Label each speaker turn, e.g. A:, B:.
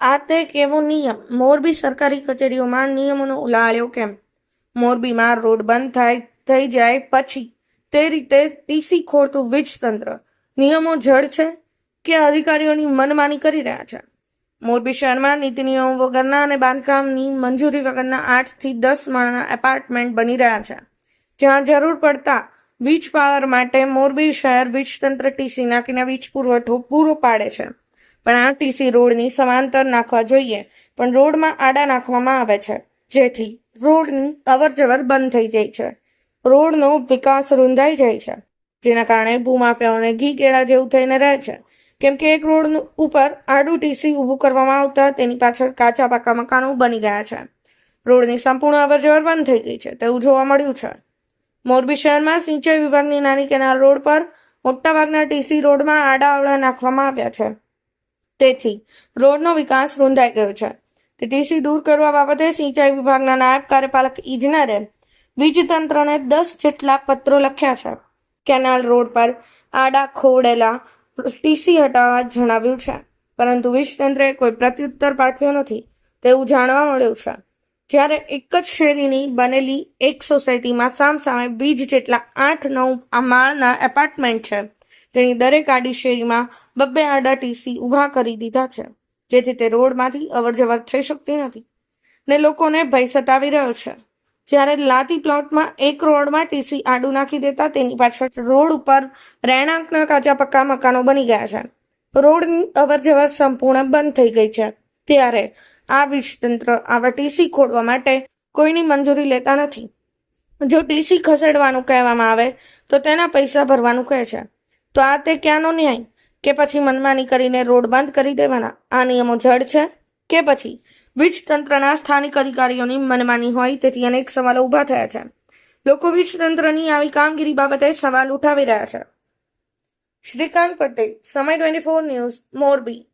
A: આ તે કેવો નિયમ? મોરબી સરકારી કચેરીઓમાં નિયમોનો ઉલાળ્યો કેમ? મોરબીમાં રોડ બંધ થાય, થઈ જાય પછી તે રીતે ટીસી ખોરતું વીજ તંત્ર નિયમો જડ છે કે અધિકારીઓની મનમાની કરી રહ્યા છે? મોરબી શહેરમાં નીતિ નિયમો વગરના અને બાંધકામની મંજૂરી વગરના આઠથી દસ માળના એપાર્ટમેન્ટ બની રહ્યા છે. જ્યાં જરૂર પડતા વીજ પાવર માટે મોરબી શહેર વીજ તંત્ર ટીસી નાખીને વીજ પુરવઠો પૂરો પાડે છે. પણ આ ટીસી રોડની સમાંતર નાખવા જોઈએ. પણ રોડમાં આડા નાખવામાં આવે છે. જેથી રોડની અવરજવર બંધ થઈ જાય છે. રોડનો વિકાસ રૂંધાઈ જાય છે. જેના કારણે ભૂમાફિયાઓને ઘી કેળા જેવું થઈને રહે છે. કેમ કે એક રોડ ઉપર આડું ટીસી ઊભું કરવામાં આવતા તેની પાછળ કાચા પાકા મકાનો બની ગયા છે. રોડની સંપૂર્ણ અવરજવર બંધ થઈ ગઈ છે. તેવું જોવા મળ્યું છે. મોરબી શહેરમાં સિંચાઈ વિભાગની નાની કેનાલ રોડ પર મોટાભાગના ટીસી રોડમાં આડા અવડા નાખવામાં આવ્યા છે. તેથી રોડનો વિકાસ રૂંધાઈ ગયો છે. તે ટીસી દૂર કરવા બાબતે સિંચાઈ વિભાગના નાયબ કાર્યપાલક ઇજનેરે વીજ તંત્રને દસ જેટલા પત્રો લખ્યા છે. કેનાલ રોડ પર આડા ખોડેલા ટીસી હટાવવા જણાવ્યું છે. પરંતુ વીજ તંત્રએ કોઈ પ્રત્યુત્તર પાઠવ્યો નથી તેવું જાણવા મળ્યું છે. જ્યારે એક જ શેરીની બનેલી એક સોસાયટીમાં સામસામે બીજ જેટલા આઠ નવ માળના એપાર્ટમેન્ટ છે તેની દરેક આડી શેરીમાં બબ્બે આડા ટીસી ઊભા કરી દીધા છે, જેથી તે રોડમાંથી અવરજવર થઈ શકતી નથી. ને લોકોને ભય સતાવી રહ્યો છે. જ્યારે લાતી પ્લોટમાં એક રોડમાં ટીસી આડું નાખી દેતા તેની પાછળ રોડ ઉપર રહેણાંકના કાચા પક્કા મકાનો બની ગયા છે. રોડની અવરજવર સંપૂર્ણ બંધ થઈ ગઈ છે. ત્યારે આ વીજતંત્ર આવા ટીસી ખોડવા માટે કોઈની મંજૂરી લેતા નથી. જો ટીસી ખસેડવાનું કહેવામાં આવે, તો તેના પૈસા ભરવાનું કહે છે. તો આ તે ક્યાંનો ન્યાય? કે પછી મનમાની કરીને રોડ બંધ કરી દેવાના? આ નિયમો જડ છે? કે પછી? વીજ તંત્રના સ્થાનિક અધિકારીઓની મનમાની હોય તેથી અનેક સવાલો ઊભા થયા છે. લોકો વીજ તંત્રની આવી કામગીરી બાબતે સવાલ ઉઠાવી રહ્યા છે. શ્રીકાંત પટેલ, સમય ટ્વેન્ટી ફોર ન્યૂઝ, મોરબી.